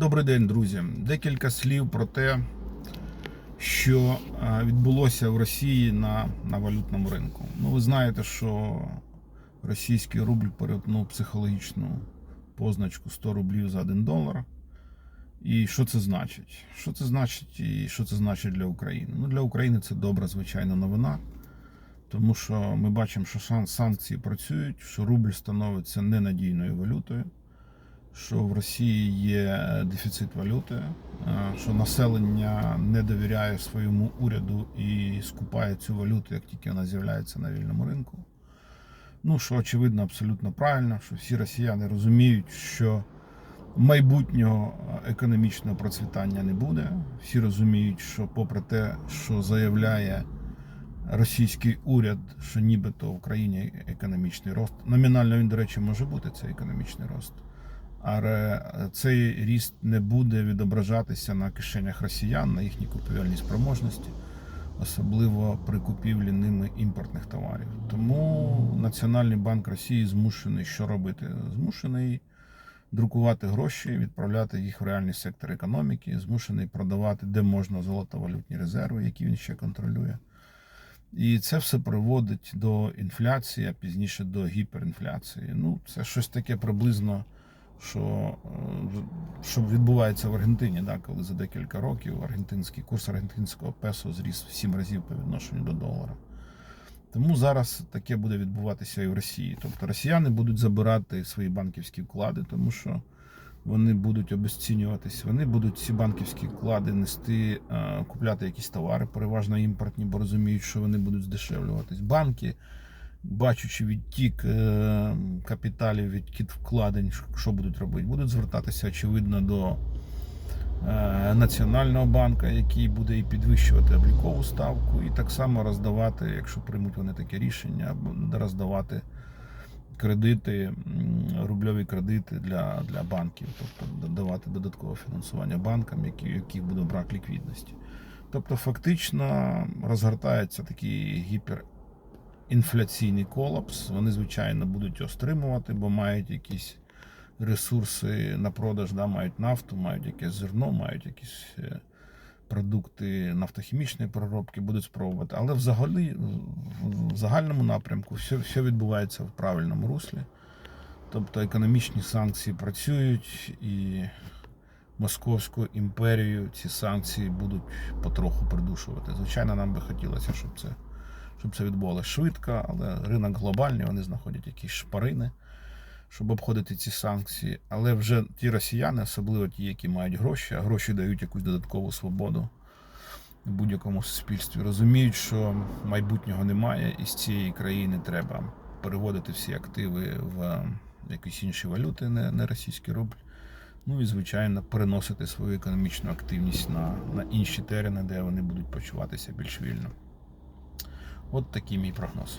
Добрий день, друзі. Декілька слів про те, що відбулося в Росії на, на валютному ринку. Ну, ви знаєте, що російський рубль перетнув психологічну позначку 100 рублів за 1 долар. І що це значить? Що це значить і що це значить для України? Ну, для України це добра, звичайна новина. Тому що ми бачимо, що санкції працюють, що рубль становиться ненадійною валютою що в Росії є дефіцит валюти, е, що населення не довіряє своєму уряду і скупає цю валюту, як тільки вона з'являється на вільному ринку. Ну, що очевидно, абсолютно правильно, що всі росіяни розуміють, що майбутнього економічного процвітання не буде. Всі розуміють, що попри те, що заявляє російський уряд, що нібито в Україні економічний рост. Номінально він, до речі, може бути цей економічний рост. Але цей ріст не буде відображатися на кишенях росіян, на їхній купівельній спроможності, особливо при купівлі ними імпортних товарів. Тому Національний банк Росії змушений що робити? Змушений друкувати гроші, відправляти їх в реальний сектор економіки, змушений продавати де можна золотовалютні резерви, які він ще контролює. І це все приводить до інфляції, а пізніше до гіперінфляції. Ну, це щось таке приблизно що, е, що відбувається в Аргентині, да, коли за декілька років аргентинський курс аргентинського песо зріс в 7 разів по відношенню до долара. Тому зараз таке буде відбуватися і в Росії. Тобто росіяни будуть забирати свої банківські вклади, тому що вони будуть обесцінюватись, вони будуть ці банківські вклади нести, е, купляти якісь товари, переважно імпортні, бо розуміють, що вони будуть здешевлюватись. Банки бачучи відтік е, капіталів, відтік вкладень, що будуть робити? Будуть звертатися, очевидно, до е, Національного банка, який буде і підвищувати облікову ставку, і так само роздавати, якщо приймуть вони таке рішення, роздавати кредити, рубльові кредити для, для банків, тобто давати додаткове фінансування банкам, які, яких буде брак ліквідності. Тобто, фактично розгортається такий гіпер інфляційний колапс. Вони, звичайно, будуть його стримувати, бо мають якісь ресурси на продаж, да, мають нафту, мають якесь зерно, мають якісь е, продукти нафтохімічної переробки, будуть спробувати. Але взагалі, в загальному напрямку все, все відбувається в правильному руслі. Тобто економічні санкції працюють і Московську імперію ці санкції будуть потроху придушувати. Звичайно, нам би хотілося, щоб це щоб це відбувалося швидко, але ринок глобальний, вони знаходять якісь шпарини, щоб обходити ці санкції. Але вже ті росіяни, особливо ті, які мають гроші, а гроші дають якусь додаткову свободу в будь-якому суспільстві, розуміють, що майбутнього немає, і з цієї країни треба переводити всі активи в якісь інші валюти, не, не російський рубль. Ну і, звичайно, переносити свою економічну активність на, на інші терени, де вони будуть почуватися більш вільно. От такий мій прогноз.